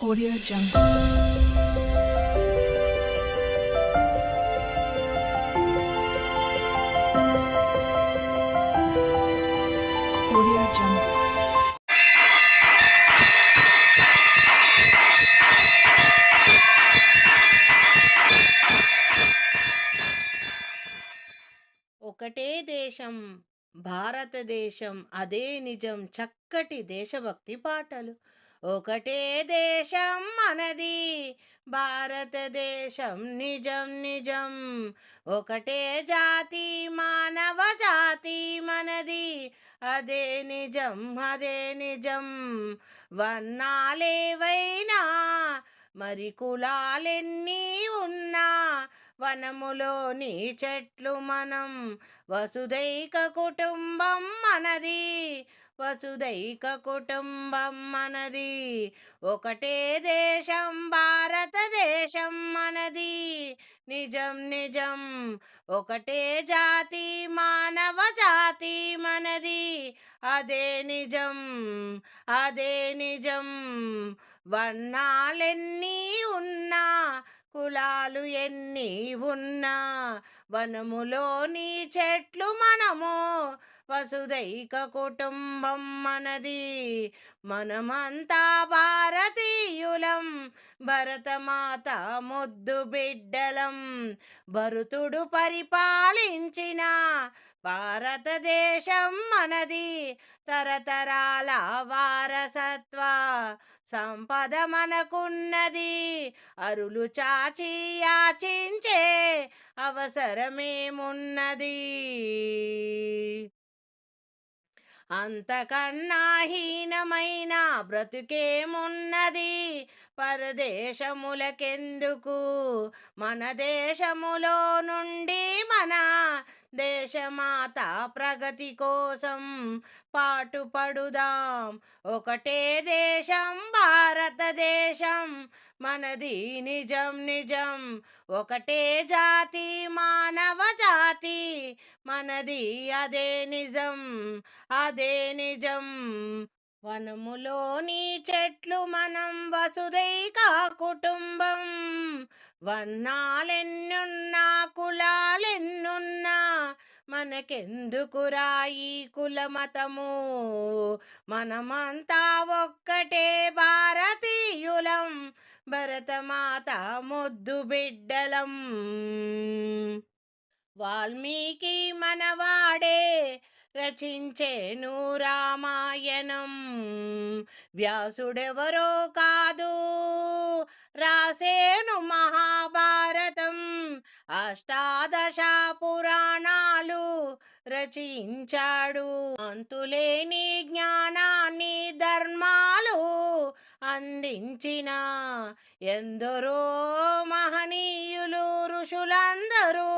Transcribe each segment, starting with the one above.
Audio Jungle. Audio Jungle. ఒకటే దేశం భారతదేశం అదే నిజం చక్కటి దేశభక్తి పాటలు ఒకటే దేశం మనది భారతదేశం నిజం నిజం. ఒకటే జాతి మానవ జాతి మనది అదే నిజం అదే నిజం. వర్ణాలేవైనా మరి కులాలెన్ని ఉన్నా వనములోని చెట్లు మనం వసుదైక కుటుంబం మనది. వసుదైక కుటుంబం మనది. ఒకటే దేశం భారతదేశం మనది. నిజం నిజం. ఒకటే జాతి మానవ జాతి మనది. అదే నిజం అదే నిజం. వర్ణాలెన్నీ ఉన్నా కులాలు ఎన్ని ఉన్నా వనములోని చెట్లు మనము వసుదైక కుటుంబం మనది. మనమంతా భారతీయులం. భరతమాత ముద్దు బిడ్డలం. భరతుడు పరిపాలించిన భారతదేశం మనది. తరతరాల వారసత్వ సంపద మనకున్నది. అరులు చాచి యాచించే అవసరమేమున్నది? అంతకన్నా హీనమైన బ్రతుకేమున్నది? పరదేశములకెందుకు? మన దేశములో నుండి మన దేశమాత ప్రగతి కోసం పాటుపడుదాం ఒకటే దేశం భారతదేశం. మనది నిజం నిజం. ఒకటే జాతి మానవ జాతి. మనది అదే నిజం అదే నిజం. వనములోని చెట్లు మనం వసుదైక కుటుంబం. వర్ణాలెన్నున్నా కులాలెన్నున్నా మనకెందుకురా ఈ కులమతము? మనమంతా ఒక్కటే భారతీయులం భరతమాత ముద్దు బిడ్డలం. వాల్మీకి మనవాడే రచించేను రామాయణం. వ్యాసుడెవరో కాదు రాసేను మహాభారతం. అష్టాదశ పురాణాలు రచించాడు. అంతులేని జ్ఞానాన్ని ధర్మాలు అందించిన ఎందరో మహనీయులు ఋషులందరూ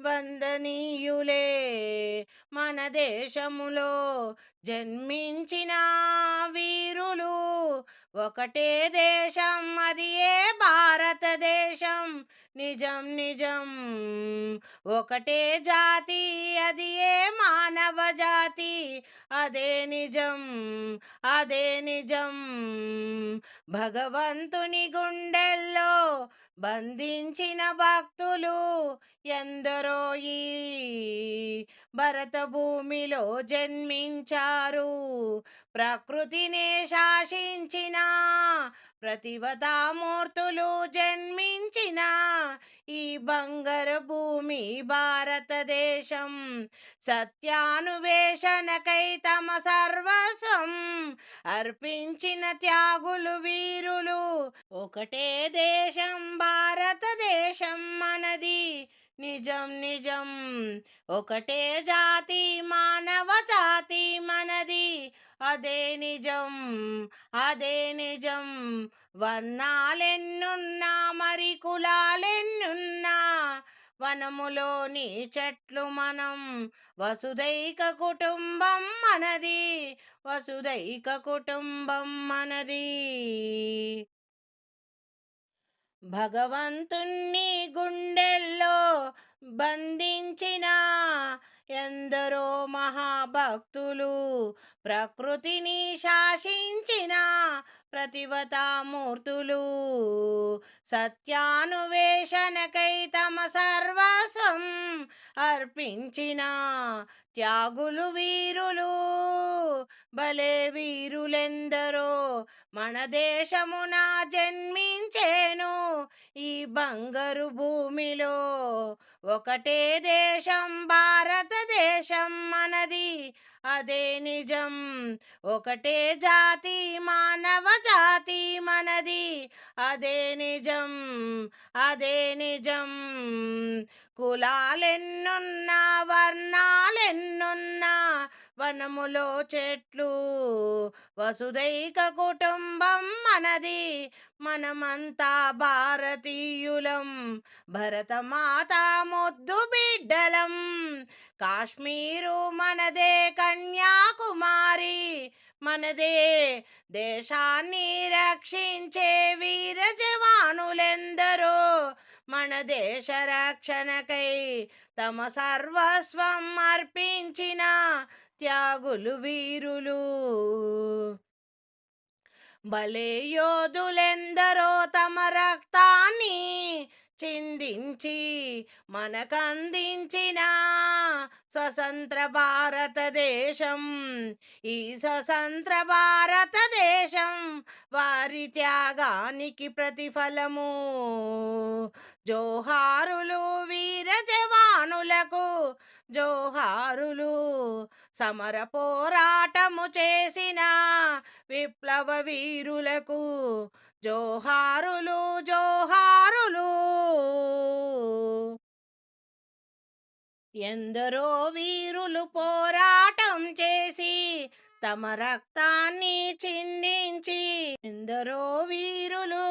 వందనీయులే. మన దేశములో జన్మించిన వీరులు ఒకటే దేశం అది ఏ భారతదేశం? నిజం నిజం. ఒకటే జాతి అది ఏ మానవ జాతి? అదే నిజం అదే నిజం. భగవంతుని గుండెల్లో బంధించిన భక్తులు ఎందరో ఈ భరత భూమిలో జన్మించారు? ప్రకృతినే శాసించిన ప్రతివతామూర్తులు జన్మించిన ఈ బంగారు భూమి భారతదేశం సత్యాన్వేషణకై తమ సర్వస్వం. అర్పించిన త్యాగులు వీరులు. ఒకటే దేశం భారతదేశం మనది. నిజం నిజం. ఒకటే జాతి మానవ జాతి మనది. అదే నిజం అదే నిజం. వర్ణాలెన్నున్నా మరి కులాలెన్నున్నా వనములోని చెట్లు మనం వసుదైక కుటుంబం మనది వసుదైక కుటుంబం మనది. భగవంతుణ్ణి గుండెల్లో బంధించిన ఎందరో మహాభక్తులు ప్రకృతిని శాసించిన ప్రతివతామూర్తులు సత్యానువేషణకై తమ సర్వస్వం అర్పించిన త్యాగులు వీరులు. భలే వీరులెందరో మన దేశమున జన్మించేను ఈ బంగారు భూమిలో. ఒకటే దేశం భారతదేశం మనది. అదే నిజం. ఒకటే జాతి మానవ జాతి మనది. అదే నిజం అదే నిజం. కులాలెన్నున్నా వర్ణాలెన్నున్నా వనములో చెట్లు వసుదైక కుటుంబం మనది. మనమంతా భారతీయులం భరతమాత ముద్దు బిడ్డలం. కాశ్మీరు మనదే కన్యాకుమారి మనదే దేశాన్ని రక్షించే వీర జవానులెందరో మన దేశ రక్షణకై తమ సర్వస్వం అర్పించిన త్యాగులు వీరులు. భలే యోధులెందరో తమ రక్తాన్ని చిందించి మనకందించిన స్వతంత్ర భారతదేశం. ఈ స్వతంత్ర భారతదేశం వారి త్యాగానికి ప్రతిఫలము. జోహారులు వీర జవానులకు జోహారులు సమర పోరాటము చేసిన విప్లవ వీరులకు జోహారులు జోహారులు. ఎందరో వీరులు పోరాటం చేసి తమ రక్తాన్ని చిందించి ఎందరో వీరులు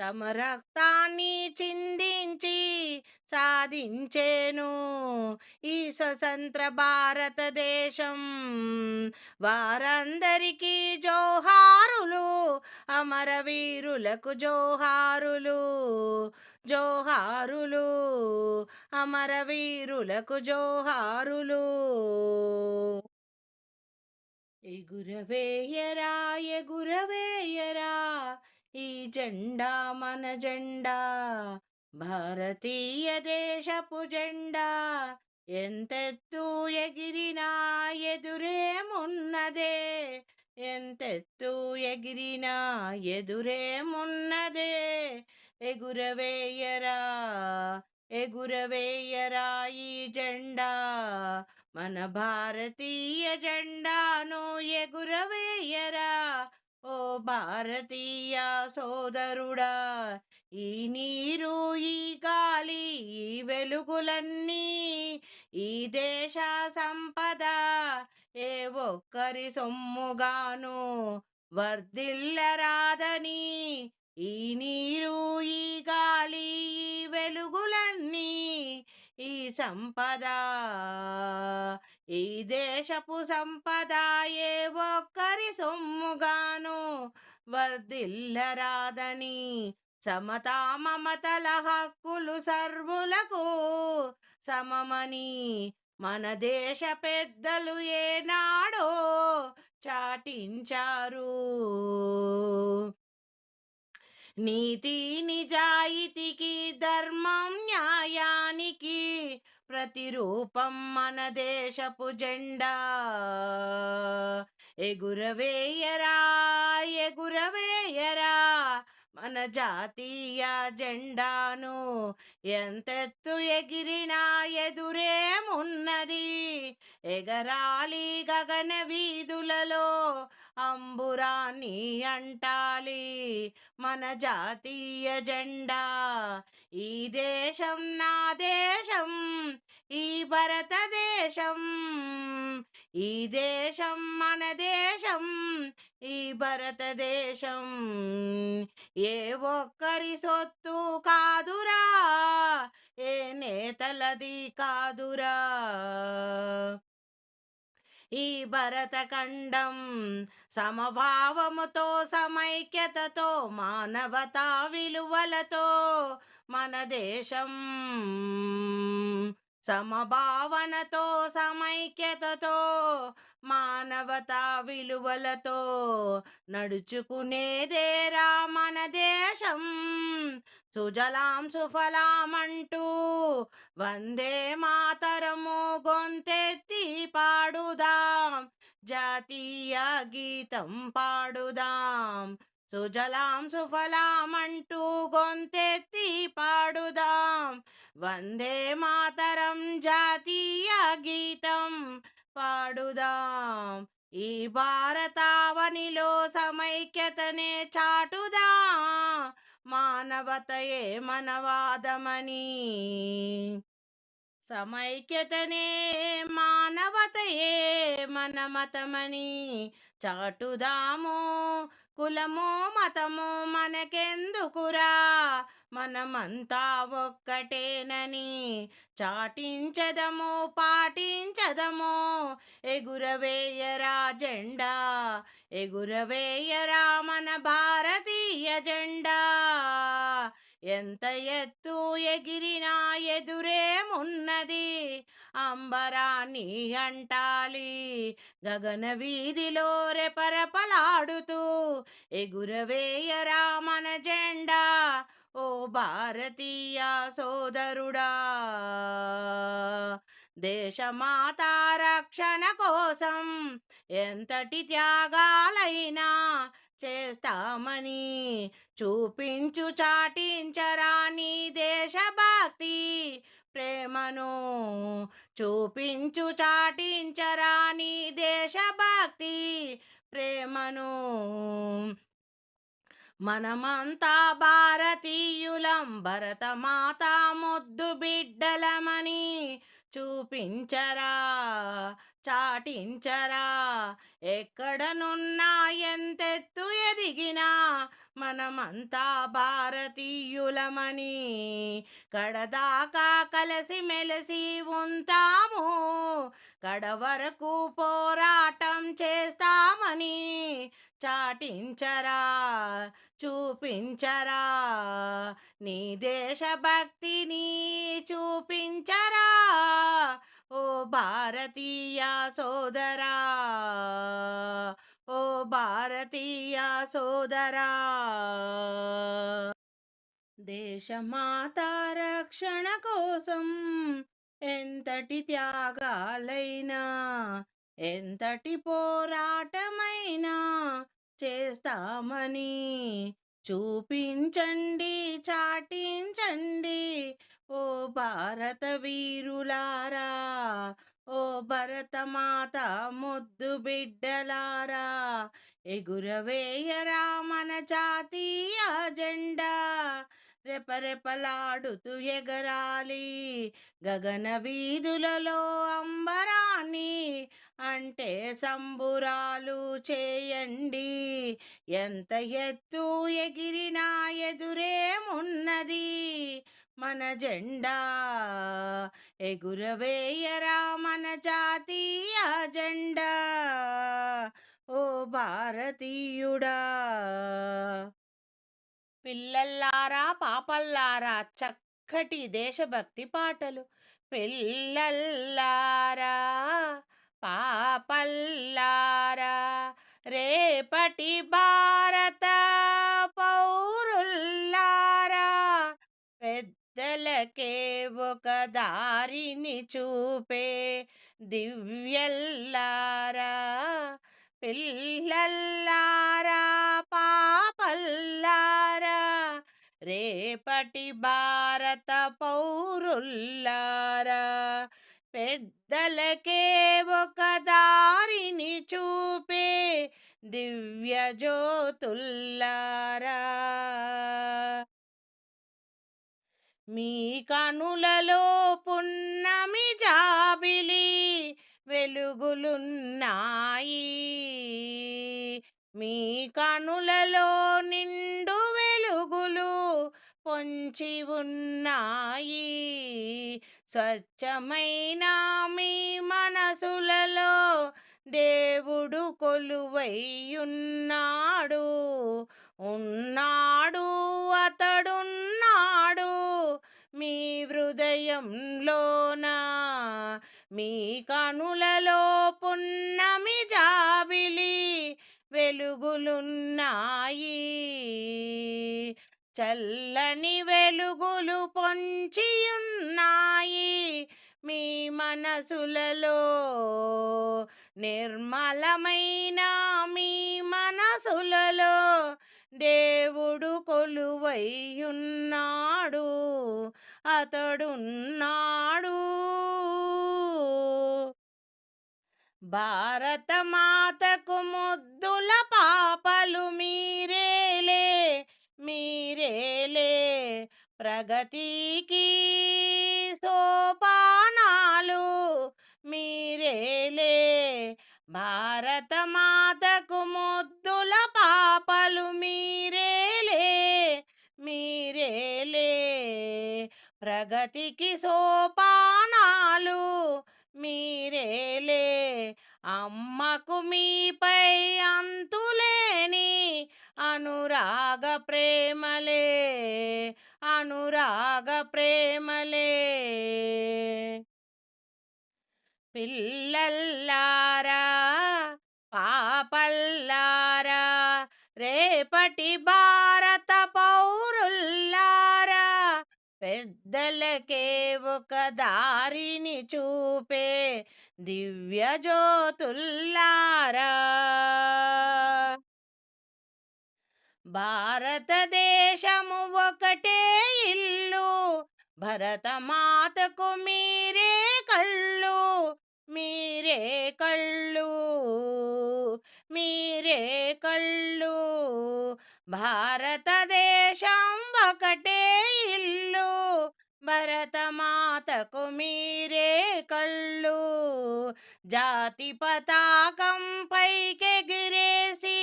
తమ రక్తాన్ని చిందించి సాధించేను. ఈ స్వతంత్ర భారతదేశం వారందరికీ జోహారులు అమరవీరులకు జోహారులు జోహారులు అమరవీరులకు జోహారులు. ఎగురవేయరా ఎగురవేయరా ఈ జెండా మన జెండా భారతీయ దేశపు జెండా. ఎంతెత్తు ఎగిరినా ఎదురేమున్నదే ఎంతెత్తు ఎగిరినా ఎదురేమున్నదే ఎగురవేయరా ఎగురవేయరా ఈ జెండా. మన భారతీయ జెండాను ఎగురవేయరా ఓ భారతీయ సోదరుడా ఈ నీరు ఈ గాలి ఈ వెలుగులన్నీ ఈ దేశ సంపద. ఏ ఒక్కరి సొమ్ముగాను వర్ధిల్లరాదని ఈ నీరు ఈ గాలి ఈ వెలుగులన్నీ ఈ సంపద. ఈ దేశపు సంపద ఏ ఒక్కరి సొమ్ముగాను వర్ధిల్లరాదని సమతా మమతల హక్కులు సర్వులకు సమమని మన దేశ పెద్దలు ఏనాడో చాటించారు. నీతి నిజాయితీకి ధర్మం న్యాయానికి ప్రతిరూపం మన దేశపు జెండా. ఎగురవేయరా ఎగురవేయరా మన జాతీయ జెండాను. ఎంతెత్తు ఎగిరినా ఎదురేమున్నది? ఎగరాలి గగన వీధులలో అంబురాన్ని అంటాలి మన జాతీయ జెండా. ఈ దేశం నా దేశం ఈ భారతదేశం ఈ దేశం మన దేశం ఈ భారతదేశం. ఏ ఒక్కరి సొత్తు కాదురా ఏ నేతలది కాదురా. ఈ భరతఖండం సమభావముతో సమైక్యతతో మానవతా విలువలతో మన దేశం సమభావనతో సమైక్యతతో మానవతా విలువలతో నడుచుకునేదేరా మన దేశం. సుజలాం సుఫలామంటూ వందే మాతరము. జాతీయ గీతం పాడుదాం. సుజలాం సుఫలాం అంటూ గొంతెత్తి పాడుదాం. వందే మాతరం జాతీయ గీతం పాడుదాం. ఈ భారతావనిలో సమైక్యతనే చాటుదా. మానవతయే మనవాదమని సమైక్యతనే మానవతయే మన మతమని చాటుదాము. కులము మతము మనకెందుకురా? మనమంతా ఒక్కటేనని చాటించదము పాటించదము. ఎగురవేయరా జెండా ఎగురవేయరా మన భారతీయ జెండా. ఎంత ఎత్తు ఎగిరినా ఎదురేమున్నది అంబరాన్ని అంటాలి. గగన వీధిలో రెపరపలాడుతూ ఎగురవేయరా మన జెండా. ఓ భారతీయ సోదరుడా! దేశమాత రక్షణ కోసం ఎంతటి త్యాగాలైనా చేస్తామని చూపించు చాటించరా నీ దేశభక్తి. ప్రేమను చూపించు చాటించరా నీ దేశభక్తి. ప్రేమను మనమంతా భారతీయులం భరతమాత ముద్దు బిడ్డలమని చూపించరా చాటించరా ఎక్కడనున్నా ఎంతెత్తు ఎదిగినా మనమంతా భారతీయులమని కడదాకా కలిసి మెలిసి ఉంటాము కడ వరకు పోరాటం చేస్తామని చాటించరా చూపించరా? నీ దేశభక్తిని చూపించరా? ఓ భారతీయ సోదరా! ఓ భారతీయ సోదరా! దేశమాత రక్షణ కోసం ఎంతటి త్యాగాలైనా ఎంతటి పోరాటమైనా చేస్తామని చూపించండి చాటించండి. ఓ భారత వీరులారా ఓ భరతమాత ముద్దు బిడ్డలారా ఎగురవేయరా మన జాతీయ జెండా. రెపరెపలాడుతూ ఎగరాలి గగన వీధులలో అంబరాన్ని అంటే సంబురాలు చేయండి. ఎంత ఎత్తు ఎగిరినా ఎదురేమున్నది? మన జెండా ఎగురవేయరా మన జాతీయ జెండా? ఓ భారతీయుడా! పిల్లల్లారా పాపల్లారా చక్కటి దేశభక్తి పాటలు. పిల్లల్లారా! పాపల్లారా రేపటి భారత పౌరుల్లారా పెద్దలకే ఒక దారిని చూపే దివ్యల్లారా పిల్లల్లారా పాపల్లారా రేపటి భారత పౌరుల్లారా. పెద్దలకే ఒక దారిని చూపే దివ్య జ్యోతుల్లారా. మీ కనులలో పున్నమి జాబిలి వెలుగులున్నాయి. మీ కనులలో నిండు వెలుగులు పొంచి ఉన్నాయి. స్వచ్ఛమైన మీ మనసులలో దేవుడు కొలువైయున్నాడు ఉన్నాడు అతడున్నాడు మీ హృదయంలోన. మీ కనులలో పున్నమి వెలుగులున్నాయి. చల్లని వెలుగులు పొంచియున్నాయి. మీ మనసులలో నిర్మలమైన మీ మనసులలో దేవుడు కొలువైయున్నాడు అతడున్నాడు. భారత మాతకు ముద్దుల పాపలు మీరేలే. మీరేలే ప్రగతికి సోపానాలు మీరేలే భారత మాతకు ముద్దుల పాపలు మీరేలే మీరేలే ప్రగతికి సోపానాలు మీరేలే అమ్మకు మీపై అంతులేని అనురాగ ప్రేమలే అనురాగ ప్రేమలే. పిల్లల్లారా పాపల్లారా రేపటి భారత పౌరుల్లారా పెద్దలకే ఒక దారిని చూపే దివ్య జ్యోతుల్లారా భారతదేశము ఒకటే ఇల్లు భరతమాతకు మీరే కళ్ళు మీరే కళ్ళు మీరే కళ్ళు. భారతదేశం ఒకటే ఇల్లు భరతమాతకు మీరే కళ్ళు. జాతి పతాకం పైకెగిరేసి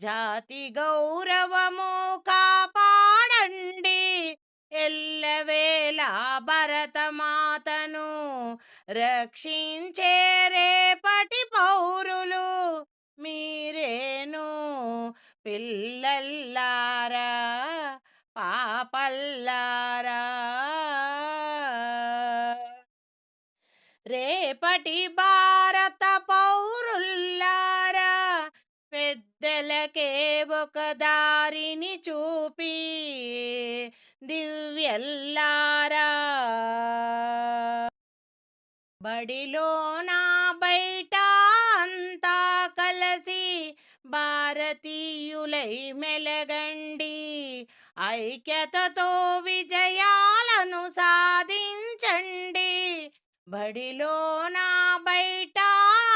జాతి గౌరవము కాపాడండి. ఎల్లవేళ భరతమాతను రక్షించే రేపటి పౌరులు మీరేను. పిల్లల్లారా పాపల్లారా రేపటి భారత పౌరుల్లారా పెద్దలకే ఒక దారిని చూపి దివ్యల్లారా. బడిలో నా బయట అంతా కలసి భారతీయులై మెలగండి. ఐక్యతతో విజయాలను సాధించండి. బడిలో నా బయట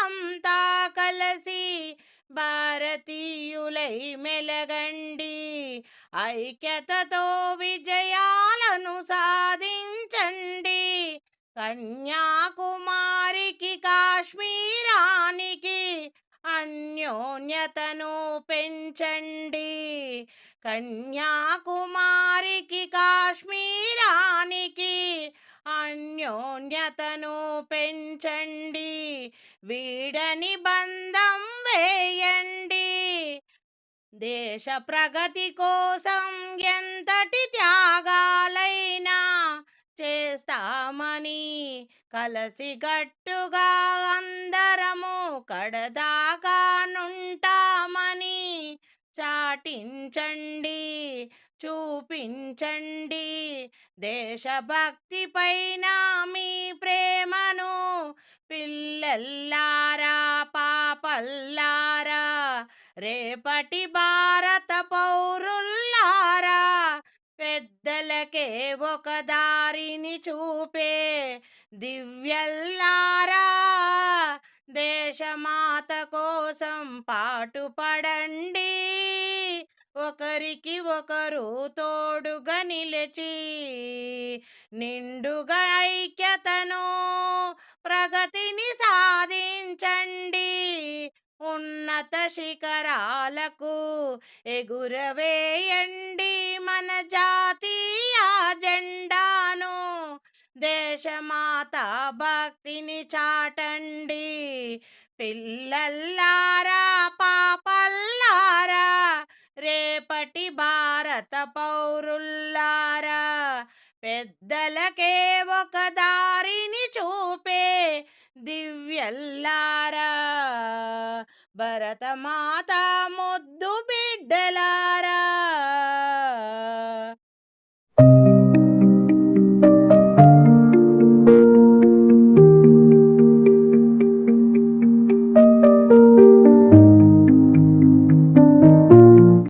అంతా కలసి భారతీయులై మెలగండి. ఐక్యతతో విజయాలను సాధించండి. కన్యాకుమారికి కాశ్మీరానికి అన్యోన్యతను పెంచండి. కన్యాకుమారికి కాశ్మీరానికి అన్యోన్యతను పెంచండి. వీడని బంధం వేయండి. దేశ ప్రగతి కోసం ఎంతటి త్యాగాలైనా చేస్తామని కలసి గట్టుగా అందరము కడదాకా నుంటామని చాటించండి చూపించండి. దేశభక్తి పైన మీ ప్రేమను పిల్లల్లారా పాపల్లారా రేపటి భారత పౌరుల్లారా పెద్దలకే ఒక దారిని చూపే దివ్యల్లారా దేశమాత కోసం పాటుపడండి ఒకరికి ఒకరు తోడుగా నిలిచి నిండుగా ఐక్యతను ప్రగతిని సాధించండి. ఉన్నత శిఖరాలకు ఎగురవేయండి మన జాతీయ జెండాను. దేశమాత భక్తిని చాటండి. పిల్లల్లారా పాపల్లారా రేపటి భారత పౌరుల్లారా పెద్దలకే ఒక దారిని చూపే దివ్యల్లారా. భరతమాత ముద్దు బిడ్డలారా.